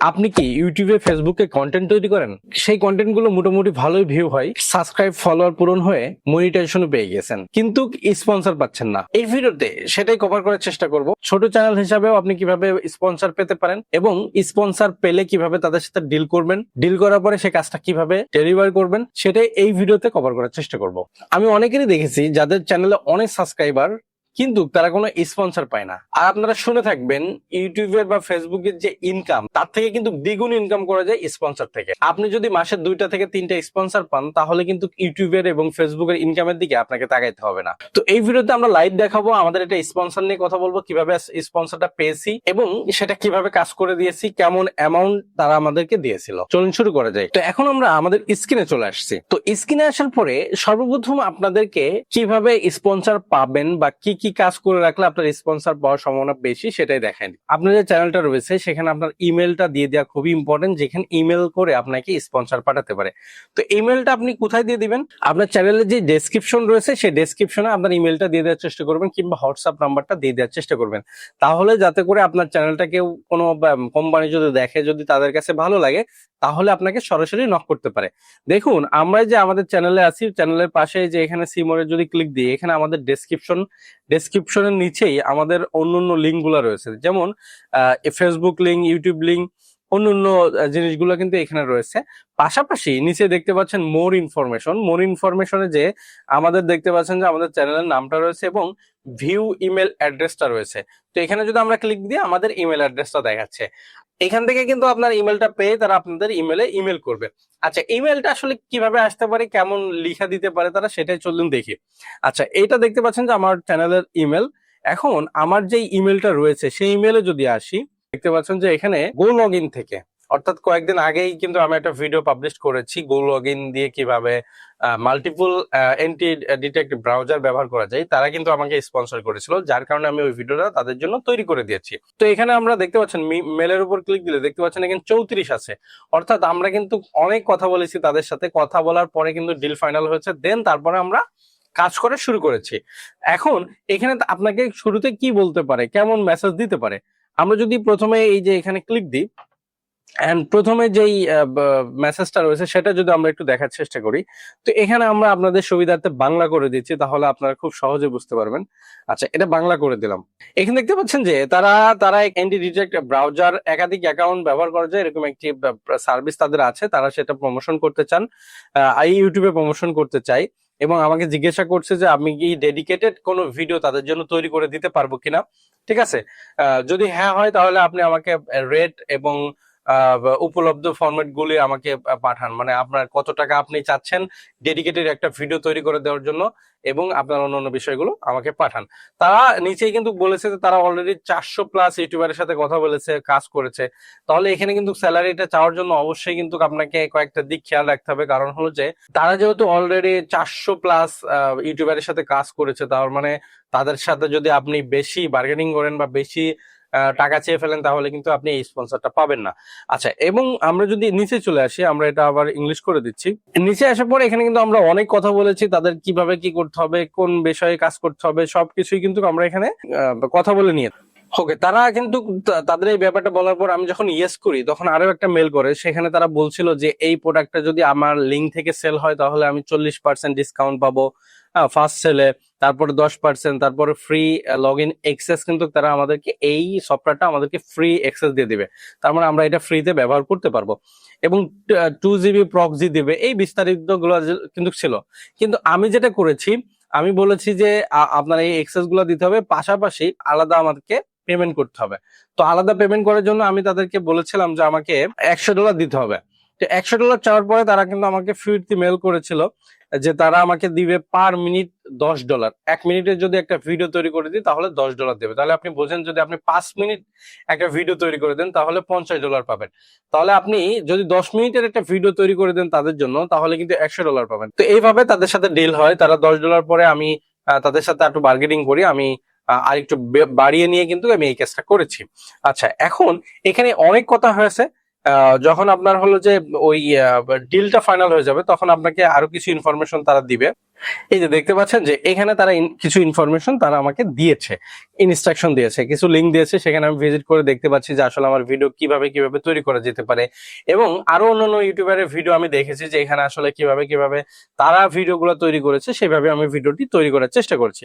আপনি কি ইউটিউবে, ফেসবুকে কন্টেন্ট তৈরি করেন? সেই কন্টেন্টগুলো মোটামুটি ভালোই ভিউ হয় সাবস্ক্রাইব ফলোয়ার পূরণ হয়ে মনিটাইজেশনও পেয়ে গেছেন। কিন্তু স্পন্সর পাচ্ছেন না। এই ভিডিওতে সেটাই কভার করার চেষ্টা করব। ছোট চ্যানেল হিসাবেও আপনি কীভাবে স্পন্সর পেতে পারেন এবং স্পন্সর পেলে কীভাবে তাদের সাথে ডিল করবেন ডিল করার পরে সেই কাজটা কীভাবে ডেলিভার করবেন, সেটাই এই ভিডিওতে কভার করার চেষ্টা করব। আমি অনেকেরই দেখেছি যাদের চ্যানেলে অনেক সাবস্ক্রাইবার কিন্তু তারা কোনো স্পন্সর পায় না। আর আপনারা শুনে থাকবেন ইউটিউবের বা ফেসবুকের যে ইনকাম তার থেকে কিন্তু দ্বিগুণ ইনকাম করা যায় স্পন্সর থেকে। আপনি যদি মাসে দুইটা থেকে তিনটা স্পন্সর পান, তাহলে কিন্তু ইউটিউবের এবং ফেসবুকের ইনকামের দিকে আপনাকে তাকাইতে হবে না। তো এই ভিডিওতে আমরা লাইভ দেখাবো, আমাদের এটা স্পন্সর নিয়ে কথা বলব, কীভাবে স্পন্সরটা পেয়েছি এবং সেটা কীভাবে কাজ করে দিয়েছি, কেমন অ্যামাউন্ট তারা আমাদেরকে দিয়েছিল। চলুন শুরু করা যায় তো এখন আমরা আমাদের স্ক্রিনে চলে আসছি। তো স্ক্রিনে আসার পরে সর্বপ্রথম আপনাদেরকে কীভাবে স্পন্সর পাবেন বা কি কি কাজ করে রাখলে আপনার স্পন্সর পাওয়ার সম্ভাবনা বেশি সেটাই দেখেন আপনার যে চ্যানেলটা রয়েছে, সেখানে আপনার ইমেলটা দিয়ে দেওয়া খুবই ইম্পর্টেন্ট যেখানে ইমেল করে আপনাকে স্পন্সর পাঠাতে পারে। তো ইমেলটা আপনি কোথায় দিয়ে দিবেন? আপনার চ্যানেলের যে ডেসক্রিপশন রয়েছে, সেই ডেসক্রিপশনে আপনার ইমেলটা দিয়ে দেওয়ার চেষ্টা করবেন, কিংবা হোয়াটসঅ্যাপ নাম্বারটা দিয়ে দেওয়ার চেষ্টা করবেন। তাহলে যাতে করে আপনার চ্যানেলটা কেউ কোনো কোম্পানি যদি দেখে, যদি তাদের কাছে ভালো লাগে, তাহলে আপনাকে সরাসরি নক করতে পারে। দেখুন, আমরা যে আমাদের চ্যানেলে আছি চ্যানেলের পাশে যে এখানে সিমোরে যদি ক্লিক দিই, এখানে আমাদের ডেসক্রিপশন ডেসক্রিপশনের নিচেই আমাদের অন্য অন্য লিঙ্কগুলো রয়েছে। যেমন ফেসবুক লিঙ্ক ইউটিউব লিঙ্ক অন্য অন্য জিনিসগুলো কিন্তু এখানে রয়েছে। পাশাপাশি নিচে দেখতে পাচ্ছেন মোর ইনফরমেশন মোর ইনফরমেশনে যে আমাদের দেখতে পাচ্ছেন যে আমাদের চ্যানেলের নামটা রয়েছে এবং ভিউ ইমেল অ্যাড্রেসটা রয়েছে। তো এখানে যদি আমরা ক্লিক দিই আমাদের ইমেল অ্যাড্রেসটা দেখাচ্ছে। এখান থেকে কিন্তু আপনার ইমেলটা পেয়ে তারা আপনাদের ইমেলে ইমেল করবে। আচ্ছা ইমেলটা আসলে কীভাবে আসতে পারে, কেমন লিখা দিতে পারে তারা সেটাই চলুন দেখি। আচ্ছা এটা দেখতে পাচ্ছেন যে আমার চ্যানেলের ইমেল এখন আমার যে ইমেলটা রয়েছে, সেই ইমেলে যদি আসি, দেখতে পাচ্ছেন যে এখানে গো লগ থেকে অর্থাৎ কয়েকদিন আগেই কিন্তু আমি একটা ভিডিও পাবলিশ করেছি গো লগ দিয়ে কীভাবে মাল্টিপল এন্টি ডিটেক্ট ব্রাউজার ব্যবহার করা যায়, তারা কিন্তু আমাকে স্পন্সর করেছিল, যার কারণে আমি ওই ভিডিওটা তাদের জন্য তৈরি করে দিয়েছি। তো এখানে আমরা দেখতে পাচ্ছেন মেলের উপর ক্লিক দিলে দেখতে পাচ্ছেন এখানে চৌত্রিশ আছে। অর্থাৎ আমরা কিন্তু অনেক কথা বলেছি তাদের সাথে, কথা বলার পরে কিন্তু ডিল ফাইনাল হয়েছে দেন তারপরে আমরা কাজ করে শুরু করেছি। এখন এখানে আপনাকে শুরুতে কি বলতে পারে, কেমন মেসেজ দিতে পারে? আমরা যদি প্রথমে এই যে এখানে ক্লিক দিই এন্ড প্রথমে যেই মেসেজটা রয়েছে, সেটা যদি আমরা একটু দেখার চেষ্টা করি, তো এখানে আমরা আপনাদের সুবিধার্থে বাংলা করে দিচ্ছি, তাহলে আপনারা খুব সহজে বুঝতে পারবেন। আচ্ছা এটা বাংলা করে দিলাম। এখানে দেখতে পাচ্ছেন যে, তারা তারা এন্টি ডিটেক্ট ব্রাউজার একাধিক অ্যাকাউন্ট ব্যবহার করা যায়, এরকম একটি সার্ভিস তাদের আছে, তারা সেটা প্রমোশন করতে চান আই ইউটিউবে প্রমোশন করতে চাই এবং আমাকে জিজ্ঞাসা করছে যে, আমি কি ডেডিকেটেড কোনো ভিডিও তাদের জন্য তৈরি করে দিতে পারব কিনা? ঠিক আছে? যদি হ্যাঁ হয়, তাহলে আপনি আমাকে রেট এবং উপলব্ধ ফরম্যাট গুলি আমাকে পাঠান। মানে আপনার কত টাকা আপনি চাচ্ছেন ডেডিকেটেড একটা ভিডিও তৈরি করে দেওয়ার জন্য এবং আপনার অন্যান্য বিষয়গুলো আমাকে পাঠান। তারা নিচেই কিন্তু বলেছে যে তারা অলরেডি চারশো প্লাস ইউটিউবারের সাথে কথা বলেছে, কাজ করেছে। তাহলে এখানে কিন্তু স্যালারিটা চাওয়ার জন্য অবশ্যই কিন্তু আপনাকে কয়েকটা দিক খেয়াল রাখতে হবে। কারণ হলো যে, তারা যেহেতু অলরেডি চারশো প্লাস ইউটিউবারের সাথে কাজ করেছে, তার মানে তাদের সাথে যদি আপনি বেশি বার্গেনিং করেন বা বেশি টাকা চেয়ে ফেলেন, তাহলে কিন্তু আপনি এই স্পন্সরটা পাবেন না। আচ্ছা এবং আমরা যদি নিচে চলে আসি, আমরা এটা আবার ইংলিশ করে দিচ্ছি। নিচে আসার পর এখানে কিন্তু আমরা অনেক কথা বলেছি, তাদের কীভাবে কি করতে হবে, কোন বিষয়ে কাজ করতে হবে, সবকিছুই কিন্তু আমরা এখানে কথা বলে নিয়ে। ওকে তারা কিন্তু তাদের এই ব্যাপারটা বলার পর আমি যখন ইয়েস করি, তখন আরও একটা মেল করে। সেখানে তারা বলছিল যে, এই প্রোডাক্টটা যদি আমার লিঙ্ক থেকে সেল হয়, তাহলে আমি চল্লিশ পার্সেন্ট ডিসকাউন্ট পাবো। ফার্স্ট সেলে তারপরে দশ পার্সেন্ট তারপরে ফ্রি লগ ইন এক্সেস কিন্তু তারা আমাদেরকে এই সফটওয়্যারটা আমাদেরকে ফ্রি এক্সেস দিয়ে দিবে। তার মানে আমরা এটা ফ্রিতে ব্যবহার করতে পারব। এবং টু জিবি প্রক্সি দিবে। এই বিস্তারিতগুলো কিন্তু ছিল। কিন্তু আমি যেটা করেছি, আমি বলেছি যে আপনার এই এক্সেসগুলো দিতে হবে। পাশাপাশি আলাদা আমাদেরকে পেমেন্ট করতে হবে। তো আলাদা পেমেন্ট করার জন্য আমি তাদেরকে বলেছিলাম যে, আমাকে একশো ডলার দিতে হবে। তো একশো ডলার চাওয়ার পরে তারা কিন্তু আমাকে ফ্রিতে মেল করেছিল। যে তারা আমাকে দিবে পার মিনিট দশ ডলার। এক মিনিটের যদি একটা ভিডিও তৈরি করে দিই, তাহলে দশ ডলার দেবে। তাহলে আপনি বোঝেন যদি আপনি পাঁচ মিনিট একটা ভিডিও তৈরি করে দেন, তাহলে পঞ্চাশ ডলার পাবেন। তাহলে আপনি যদি দশ মিনিটের একটা ভিডিও তৈরি করে দেন তাদের জন্য, তাহলে কিন্তু একশো ডলার পাবেন। তো এইভাবে তাদের সাথে ডিল হয়। তারা দশ ডলার পরে আমি তাদের সাথে একটু বার্গেনিং করি। আমি আর একটু বাড়িয়ে নিয়ে কিন্তু আমি এই কাজটা করেছি। আচ্ছা এখন এখানে অনেক কথা হয়েছে। যখন আপনার হলো যে ওই ডিলটা ফাইনাল হয়ে যাবে, তখন আপনাকে আরও কিছু ইনফরমেশন তারা দিবে। এই যে দেখতে পাচ্ছেন যে এখানে তারা কিছু ইনফরমেশন তারা আমাকে দিয়েছে ইনস্ট্রাকশন দিয়েছে, কিছু লিঙ্ক দিয়েছে, সেখানে আমি ভিজিট করে দেখতে পাচ্ছি যে আসলে আমার ভিডিও কীভাবে কীভাবে তৈরি করা যেতে পারে। এবং আরও অন্যান্য ইউটিউবারের ভিডিও আমি দেখেছি যে এখানে আসলে কীভাবে কীভাবে তারা ভিডিওগুলো তৈরি করেছে, সেভাবে আমি ভিডিওটি তৈরি করার চেষ্টা করছি।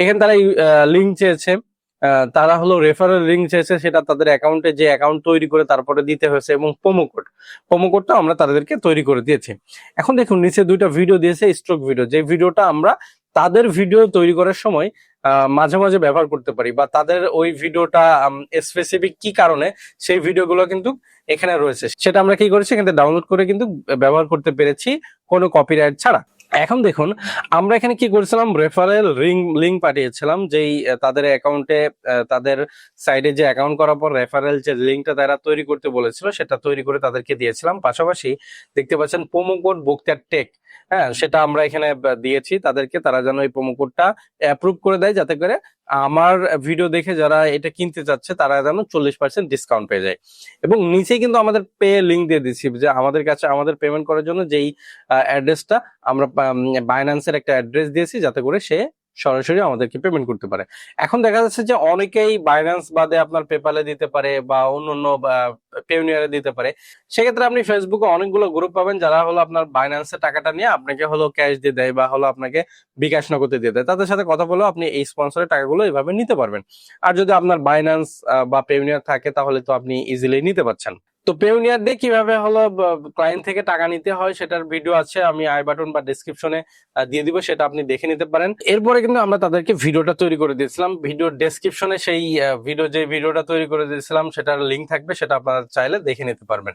এখানে তারা লিঙ্ক চেয়েছে। তারা হলো রেফারেল লিঙ্ক চেয়েছে, সেটা তাদের অ্যাকাউন্টে যে অ্যাকাউন্ট তৈরি করে তারপরে দিতে হয়েছে এবং কোড প্রোমো কোডটা আমরা তাদেরকে তৈরি করে দিয়েছি। এখন দেখুন, নিচে দুইটা ভিডিও দিয়েছে স্ট্রোক ভিডিও যে ভিডিওটা আমরা তাদের ভিডিও তৈরি করার সময় মাঝে মাঝে ব্যবহার করতে পারি বা তাদের ওই ভিডিওটা স্পেসিফিক কি কারণে সেই ভিডিওগুলো কিন্তু এখানে রয়েছে। সেটা আমরা কি করেছি? এখানে ডাউনলোড করে কিন্তু ব্যবহার করতে পেরেছি কোনো কপিরাইট ছাড়া। এখন দেখুন, আমরা এখানে কি করেছিলাম? রেফারেল রিং লিঙ্ক পাঠিয়েছিলাম, যেই তাদের অ্যাকাউন্টে তাদের সাইডে যে অ্যাকাউন্ট করার পর রেফারেল যে লিঙ্কটা তারা তৈরি করতে বলেছিল, সেটা তৈরি করে তাদেরকে দিয়েছিলাম। পাশাপাশি দেখতে পাচ্ছেন কোড বক্তার টেক হ্যাঁ সেটা আমরা এখানে দিয়েছি তাদেরকে, তারা যেন এই প্রোমো কোডটা অ্যাপ্রুভ করে দেয়, যাতে করে আমার ভিডিও দেখে যারা এটা কিনতে চাচ্ছে, তারা যেন চল্লিশ পার্সেন্ট ডিসকাউন্ট পেয়ে যায়। এবং নিচে কিন্তু আমাদের পে লিঙ্ক দিয়ে দিচ্ছি যে আমাদের কাছে, আমাদের পেমেন্ট করার জন্য যেই অ্যাড্রেসটা আমরা বাইন্যান্সের একটা অ্যাড্রেস দিয়েছি যাতে করে সে সরাসরি আমাদেরকে পেমেন্ট করতে পারে। এখন দেখা যাচ্ছে যে অনেকেই বাইন্যান্স বাদে আপনার পেপালে দিতে পারে বা অন্য অন্য পেউনিয়ারে দিতে পারে। সেক্ষেত্রে আপনি ফেসবুকে অনেকগুলো গ্রুপ পাবেন যারা হলো আপনার বাইন্যান্সের টাকাটা নিয়ে আপনাকে হলো ক্যাশ দিয়ে দেয় বা হলো আপনাকে বিকাশ নগদে দিয়ে দেয়। তাদের সাথে কথা বলেও আপনি এই স্পন্সরের টাকাগুলো এভাবে নিতে পারবেন। আর যদি আপনার বাইন্যান্স বা পেউনিয়ার থাকে তাহলে তো আপনি ইজিলি নিতে পারছেন। তো পেউনিয়ার দিয়ে কীভাবে হলো? ক্লায়েন্ট থেকে টাকা নিতে হয় সেটার ভিডিও আছে, আমি আই বাটন বা ডিসক্রিপশনে দিয়ে দিব, সেটা আপনি দেখে নিতে পারেন। এরপরে কিন্তু আমরা তাদেরকে ভিডিওটা তৈরি করে দিয়েছিলাম। ভিডিও ডেসক্রিপশনে সেই ভিডিও যে ভিডিওটা তৈরি করে দিয়েছিলাম, সেটার লিঙ্ক থাকবে, সেটা আপনারা চাইলে দেখে নিতে পারবেন।